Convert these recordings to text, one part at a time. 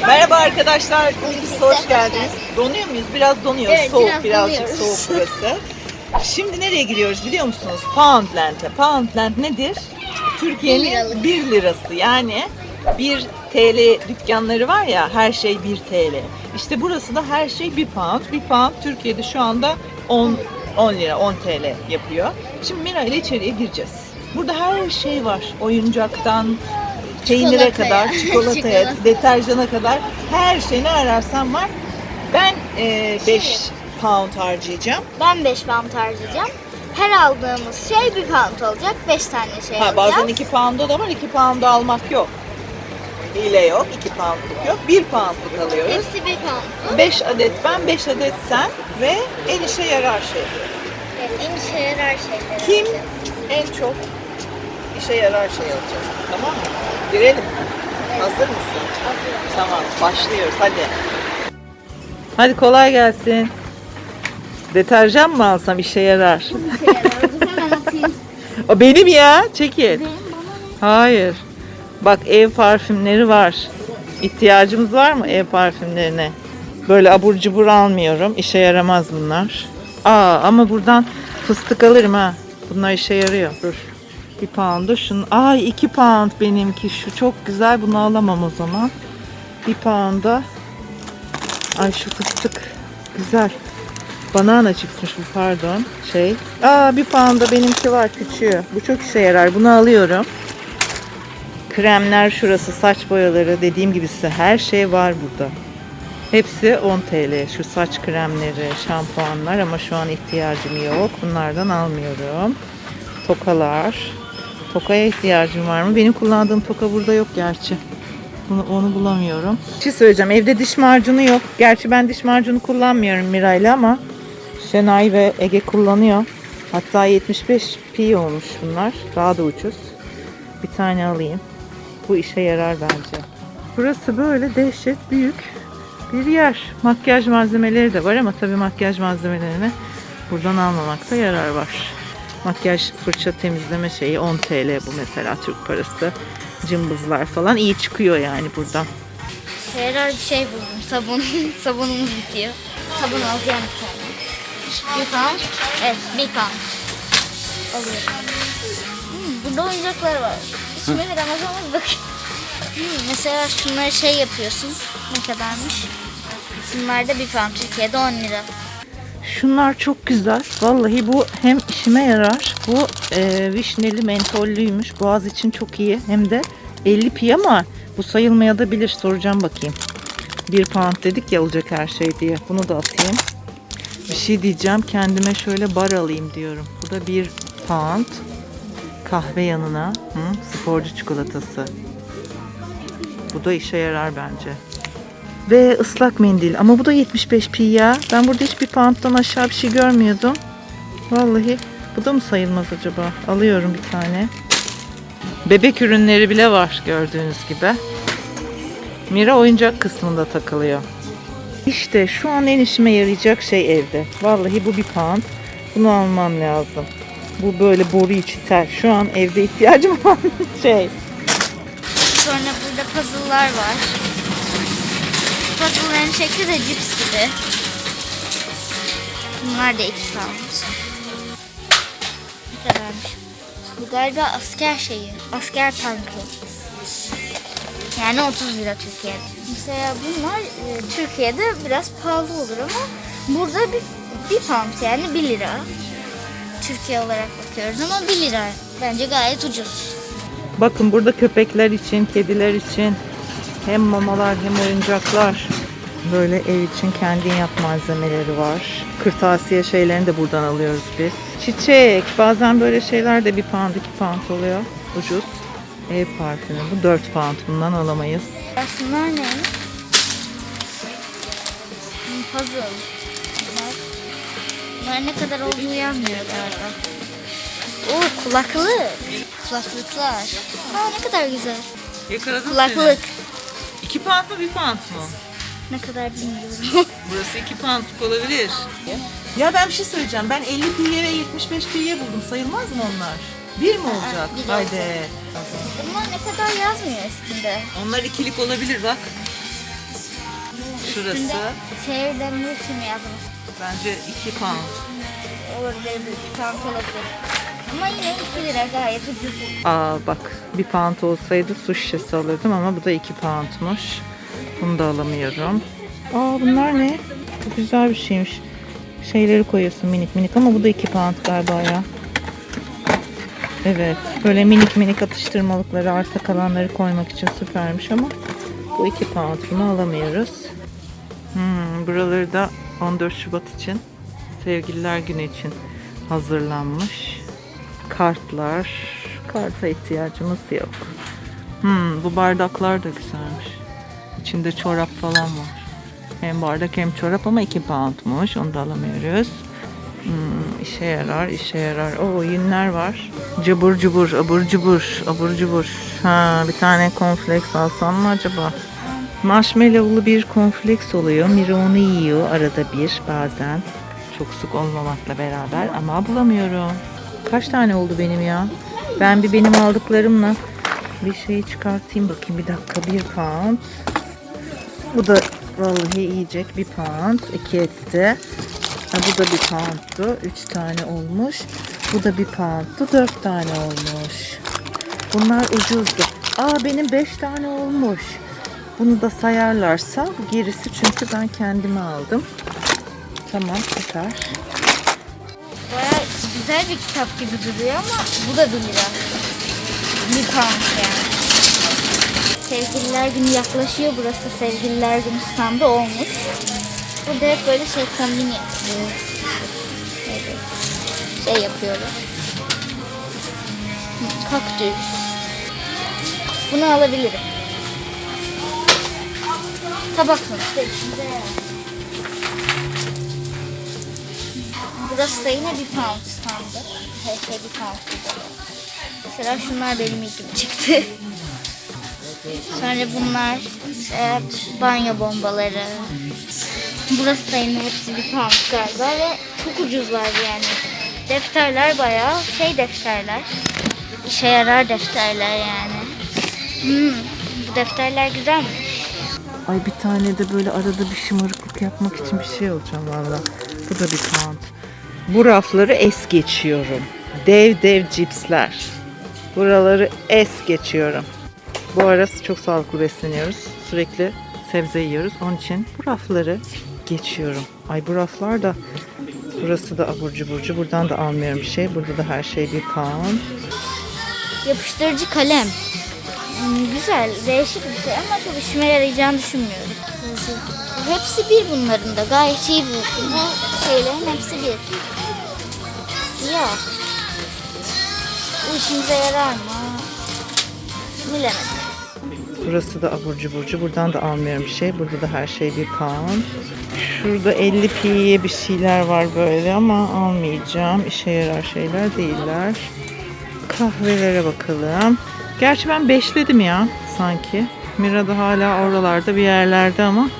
Merhaba arkadaşlar, Ulus hoş geldiniz. Donuyor muyuz? Biraz donuyoruz. Evet, soğuk, biraz birazcık donuyoruz. soğuk burası. Şimdi nereye giriyoruz biliyor musunuz? Poundland'e. Poundland nedir? Türkiye'nin liralık. 1 lirası. Yani 1 TL dükkanları var ya, her şey 1 TL. İşte burası da her şey 1 pound. 1 pound Türkiye'de şu anda 10 10 lira, 10 TL yapıyor. Şimdi Mira ile içeriye gireceğiz. Burada her şey var. Oyuncaktan, peynire kadar, çikolataya, Çikolata. deterjana kadar her şey ne ararsan var. Ben 5 pound harcayacağım. Ben 5 pound harcayacağım. Her aldığımız şey 1 pound olacak. 5 tane şey Ha, alacağız. bazen 2 pound'da da var, 2 pound'da almak yok. Hile yok, 2 pound'luk yok. 1 pound'luk alıyoruz. Hepsi 1 pound. 5 adet ben, 5 adet sen ve el işe yarar şey. Evet, en işe yarar şeyler. Kim en çok işe yarar şey alacak? Tamam mı? Girelim. Hazır mısın? Tamam, başlıyoruz. Hadi. Hadi kolay gelsin. Deterjan mı alsam işe yarar? İşe yarar. Hemen atayım. O benim ya. Çekil. Benim bana ne? Hayır. Bak ev parfümleri var. İhtiyacımız var mı ev parfümlerine? Böyle abur cubur almıyorum. İşe yaramaz bunlar. Aa ama buradan fıstık alırım ha. Bunlar işe yarıyor. Dur. Bir pound'u şunu. Ay iki pound benimki. Şu çok güzel. Bunu alamam o zaman. Bir pound'a. Ay şu fıstık. Güzel. Banana çıkmış bu pardon. Şey. Aa bir pound'a benimki var küçüğü. Bu çok işe yarar. Bunu alıyorum. Kremler şurası, saç boyaları dediğim gibi size her şey var burada. Hepsi 10 TL. Şu saç kremleri, şampuanlar ama şu an ihtiyacım yok. Bunlardan almıyorum. Tokalar. Tokaya ihtiyacım var mı? Benim kullandığım toka burada yok gerçi. Bunu, onu bulamıyorum. Bir şey söyleyeceğim. Evde diş macunu yok. Gerçi ben diş macunu kullanmıyorum Miray'la ama Şenay ve Ege kullanıyor. Hatta 75 pi olmuş bunlar. Daha da ucuz. Bir tane alayım. Bu işe yarar bence. Burası böyle dehşet büyük bir yer. Makyaj malzemeleri de var ama tabii makyaj malzemelerini buradan almamakta yarar var. Makyaj fırça temizleme şeyi 10 TL bu mesela Türk parası. Cımbızlar falan iyi çıkıyor yani buradan. İşe yarar bir şey buldum. Sabun. Sabunumuz bitiyor. Sabun alacağım bir tane. 1 pound. Evet 1 pound. Alıyorum. Hmm, burada oyuncaklar var. İsmi bir Amazon'a bak. Hmm, mesela şunları şey yapıyorsun. Ne kadarmış? Bunlar da 1 pound. Türkiye'de 10 lira. Şunlar çok güzel. Vallahi bu hem işime yarar. Bu e, vişneli mentollüymüş. Boğaz için çok iyi. Hem de 50 pi ama bu sayılmaya da bilir. Soracağım bakayım. 1 pound dedik ya alacak her şey diye. Bunu da atayım. Bir şey diyeceğim. Kendime şöyle bar alayım diyorum. Bu da 1 pound. Kahve yanına. Hı, sporcu çikolatası. Bu da işe yarar bence. Ve ıslak mendil. Ama bu da 75 pi ya. Ben burada hiçbir pound'dan aşağı bir şey görmüyordum. Vallahi bu da mı sayılmaz acaba? Alıyorum bir tane. Bebek ürünleri bile var gördüğünüz gibi. Mira oyuncak kısmında takılıyor. İşte şu an en işime yarayacak şey evde. Vallahi bu bir pound. Bunu almam lazım. Bu böyle boru içi tel. Şu an evde ihtiyacım olan şey. Sonra burada puzzle'lar var. Puzzle'ların şekli de cips gibi. Bunlar da iki pound. Ne kadarmış? Bu galiba asker şeyi. Asker tankı. Yani 30 lira Türkiye'de. Mesela bunlar e, Türkiye'de biraz pahalı olur ama burada bir, bir pound yani 1 lira. Türkiye olarak bakıyoruz ama 1 lira. Bence gayet ucuz. Bakın burada köpekler için, kediler için hem mamalar hem oyuncaklar. Böyle ev için kendin yap malzemeleri var. Kırtasiye şeylerini de buradan alıyoruz biz. Çiçek. Bazen böyle şeyler de bir pound, iki pound oluyor. Ucuz. Ev parfümü. Bu 4 pound. Bundan alamayız. Ya şunlar ne? Puzzle. Bunlar, bunlar ne kadar olduğu yazmıyor galiba. Oo kulaklık. Kulaklıklar. Aa ne kadar güzel. Yakaladım Kulaklık. 2 pound mu 1 pound mu? Ne kadar bilmiyorum. Burası 2 poundluk olabilir. Ya ben bir şey söyleyeceğim. Ben 50 piye ve 75 piye buldum. Sayılmaz mı onlar? Bir mi olacak? bir Haydi. Bunlar ne kadar yazmıyor üstünde. Onlar ikilik olabilir bak. Şurası. Üstünde şehirden Mursim yazmış. Bence 2 pound. Olabilir, bir pound olabilir. Ama yine 2 lira gayet ucuz. Aa bak bir pound olsaydı su şişesi alırdım ama bu da 2 poundmuş. Bunu da alamıyorum. Aa bunlar ne? Bu güzel bir şeymiş. Şeyleri koyuyorsun minik minik ama bu da 2 pound galiba ya. Evet. Böyle minik minik atıştırmalıkları, arta kalanları koymak için süpermiş ama bu 2 pound. Bunu alamıyoruz. Hmm, buraları da 14 Şubat için Sevgililer Günü için hazırlanmış. Kartlar. Karta ihtiyacımız yok. Hmm, bu bardaklar da güzelmiş. İçinde çorap falan var. Hem bardak hem çorap ama 2 poundmuş. Onu da alamıyoruz. Hmm, işe yarar, işe yarar. Oo yünler var. Cubur cubur, abur cubur, abur cubur. Ha, bir tane cornflakes alsam mı acaba? Marshmallow'lu bir cornflakes oluyor. Mira onu yiyor arada bir bazen. Çok sık olmamakla beraber ama bulamıyorum. Kaç tane oldu benim ya? Ben bir benim aldıklarımla bir şeyi çıkartayım bakayım bir dakika. Bir pound. Bu da vallahi yiyecek bir pound. iki etti. Ha, bu da bir poundtu. Üç tane olmuş. Bu da bir poundtu. Dört tane olmuş. Bunlar ucuzdu. Aa benim beş tane olmuş. Bunu da sayarlarsa gerisi çünkü ben kendime aldım. Tamam süper. Baya güzel bir kitap gibi duruyor ama bu da 1 lira. Bir pound yani. Sevgililer günü yaklaşıyor. Burası sevgililer günü standı olmuş. Burada hep böyle şey kombin yapıyor. Evet. Şey yapıyorlar. Hı, Kaktüs. Bunu alabilirim. Tabak sonuçta içinde Burası da yine bir pound standı. Her şey bir pound. Mesela şunlar benim ilgimi çıktı. Sonra bunlar işte banyo bombaları. Burası da yine hepsi bir pound galiba ve çok ucuzlar yani. Defterler bayağı şey defterler. İşe yarar defterler yani. Hmm, bu defterler güzel mi? Ay bir tane de böyle arada bir şımarıklık yapmak için bir şey alacağım valla. Bu da bir pound. Bu rafları es geçiyorum. Dev dev cipsler. Buraları es geçiyorum. Bu ara çok sağlıklı besleniyoruz. Sürekli sebze yiyoruz. Onun için bu rafları geçiyorum. Ay bu raflar da burası da abur cuburcu. Buradan da almıyorum bir şey. Burada da her şey bir pound. Yapıştırıcı kalem. Hmm, güzel, değişik bir şey ama çok işime yarayacağını düşünmüyorum. Hepsi bir bunların da. Gayet iyi bu. Bu şeylerin hepsi bir. Siyah. Bu işimize yarar mı? Bilemedim. Burası da abur cuburcu. Buradan da almıyorum bir şey. Burada da her şey bir pound. Şurada 50 piye bir şeyler var böyle ama almayacağım. İşe yarar şeyler değiller. Kahvelere bakalım. Gerçi ben beşledim ya sanki. Mira da hala oralarda bir yerlerde ama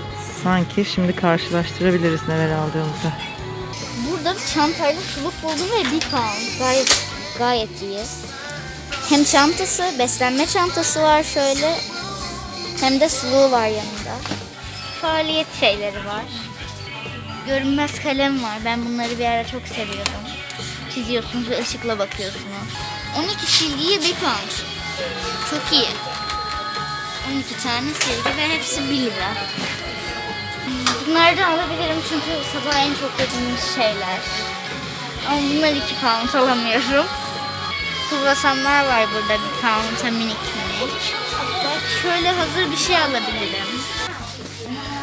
sanki şimdi karşılaştırabiliriz neler aldığımızı. Burada çantayla suluk buldum ve bir pound. Gayet, gayet iyi. Hem çantası, beslenme çantası var şöyle. Hem de suluğu var yanında. Faaliyet şeyleri var. Görünmez kalem var. Ben bunları bir ara çok seviyordum. Çiziyorsunuz ve ışıkla bakıyorsunuz. 12 silgiye bir pound. Çok iyi. 12 tane silgi ve hepsi 1 lira. Bunlardan alabilirim çünkü sabah en çok yediğimiz şeyler. Ama bunlar 2 pound alamıyorum. Kruvasanlar var burada bir pound'a minik minik. Bak şöyle hazır bir şey alabilirim.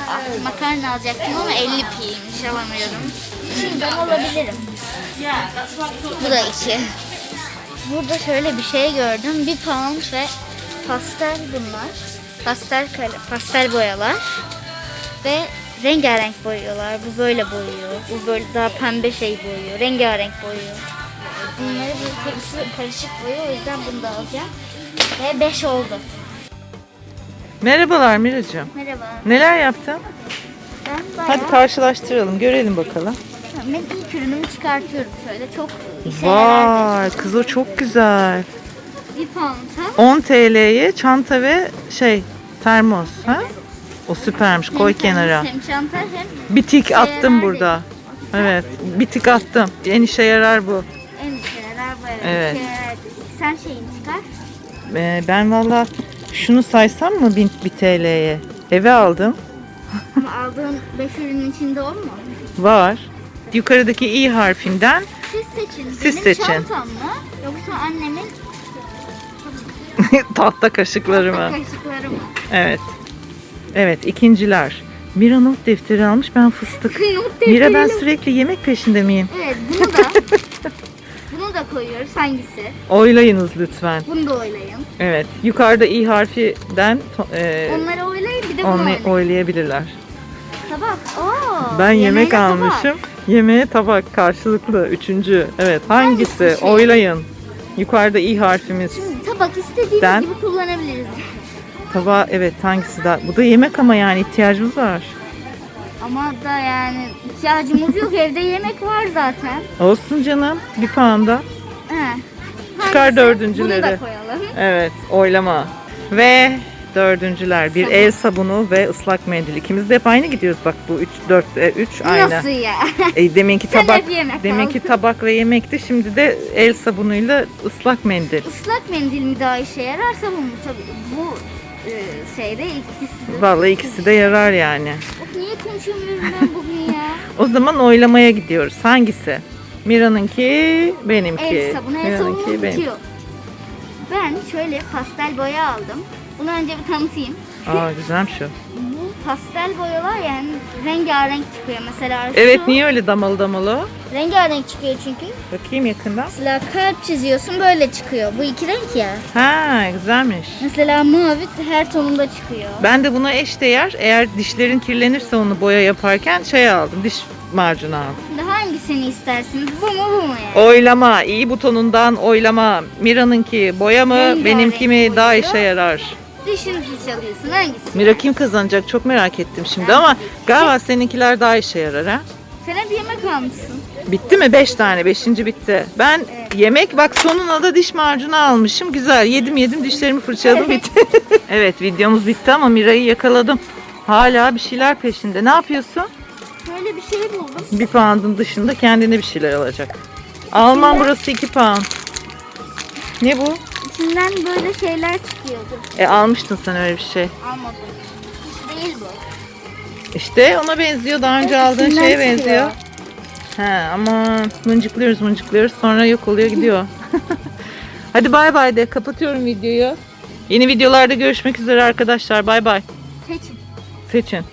Ah, makarna alacaktım ama 50 piymiş alamıyorum. Şuradan alabilirim. Bu da 2. Burada şöyle bir şey gördüm. Bir pound ve pastel bunlar. Pastel pastel boyalar. Ve rengarenk boyuyorlar. Bu böyle boyuyor. Bu böyle daha pembe şey boyuyor. Rengarenk boyuyor. Bunları bir hepsi karışık boyuyor. O yüzden bunu da alacağım. Ve 5 oldu. Merhabalar Miracığım. Merhaba. Neler yaptın? Ben bayağı Hadi karşılaştıralım, görelim bakalım. ben ilk ürünümü çıkartıyorum şöyle. Çok işe. Vay, kız o çok güzel. Bir pound'a 10 TL'ye çanta ve şey termos. Ha? O süpermiş. Koy kenara. Hem çanta hem Bir tik attım yarar burada. Evet. Bir tik attım. En işe yarar bu. en şeyler böyle. Evet. Şeyler. Sen şeyini çıkar. Ee, ben valla şunu saysam mı 1000 bir TL'ye? Eve aldım. Ama aldığın 5 ürünün içinde o mu? Var. Yukarıdaki i harfinden Siz seçin. Siz Benim seçin. çantam mı? Yoksa annemin tahta kaşıkları mı? kaşıkları mı? Evet. Evet ikinciler. Mira not defteri almış ben fıstık. Not Mira ben sürekli yemek peşinde miyim? Evet bunu da bunu da koyuyoruz. Hangisi? Oylayınız lütfen. Bunu da oylayın. Evet. Yukarıda i harfinden to- e, Onları oylayın bir de bunu onu oylayın. oylayabilirler. Tabak. Oo, Ben yemek yemeğine almışım. Yemeğe tabak karşılıklı. Üçüncü. Evet. Hangisi? Hangisi şey? Oylayın. Yukarıda i harfimiz. Şimdi tabak istediğimiz Ben- gibi kullanabiliriz. Tabağı evet hangisi daha? Bu da yemek ama yani ihtiyacımız var. Ama da yani ihtiyacımız yok. Evde yemek var zaten. Olsun canım. Bir puan da. He. Çıkar Hangisi? dördüncüleri. Bunu da koyalım. Evet. Oylama. Ve dördüncüler. Bir el sabunu ve ıslak mendil. İkimiz de hep aynı gidiyoruz. Bak bu 3 4 3 aynı. Nasıl ya? E, deminki Sen tabak hep yemek deminki aldın. tabak ve yemekti. Şimdi de el sabunuyla ıslak mendil. Islak mendil mi daha işe yarar sabun mu? Tabii bu şeyde ikisi de. Vallahi ikisi de yarar yani. Of, niye konuşamıyorum ben bugün ya? O zaman oylamaya gidiyoruz. Hangisi? Mira'nınki, benimki. El sabunu, el sabunu benim. Ben şöyle pastel boya aldım. Bunu önce bir tanıtayım. Aa güzelmiş o. Bu pastel boyalar yani rengarenk çıkıyor. Mesela şu Evet niye öyle damalı damalı? Rengarenk çıkıyor çünkü. Bakayım yakından. Mesela kalp çiziyorsun böyle çıkıyor. Bu iki renk ya. Ha güzelmiş. Mesela mavi her tonunda çıkıyor. Ben de buna eşdeğer eğer dişlerin kirlenirse onu boya yaparken şey aldım. Diş macunu aldım. Şimdi hangisini istersiniz? Bu mu bu mu yani? Oylama, iyi butonundan oylama. Mira'nınki boya mı, Rengarenk benimki mi daha boyuyor. işe yarar. Dişinizi çalıyorsun hangisi? Mira kim kazanacak çok merak ettim şimdi Ben ama de. galiba seninkiler daha işe yarar ha. Sen hep yemek almışsın. Bitti mi? 5 tane. Beşinci bitti. Ben Evet. yemek bak sonuna da diş macunu almışım. Güzel. Yedim yedim dişlerimi fırçaladım bitti. evet videomuz bitti ama Mira'yı yakaladım. Hala bir şeyler peşinde. Ne yapıyorsun? Şöyle bir şey buldum. Bir pound'un dışında kendine bir şeyler alacak. Alman burası 2 pound. Ne bu? İçinden böyle şeyler çıkıyordu. E almıştın sen öyle bir şey. Almadım. Hiç değil bu. İşte ona benziyor. Daha önce aldığın İçinden şeye çıkıyor. benziyor. He ama mıncıklıyoruz mıncıklıyoruz sonra yok oluyor gidiyor. Hadi bay bay de kapatıyorum videoyu. Yeni videolarda görüşmek üzere arkadaşlar. Bay bay. Seçin. Seçin.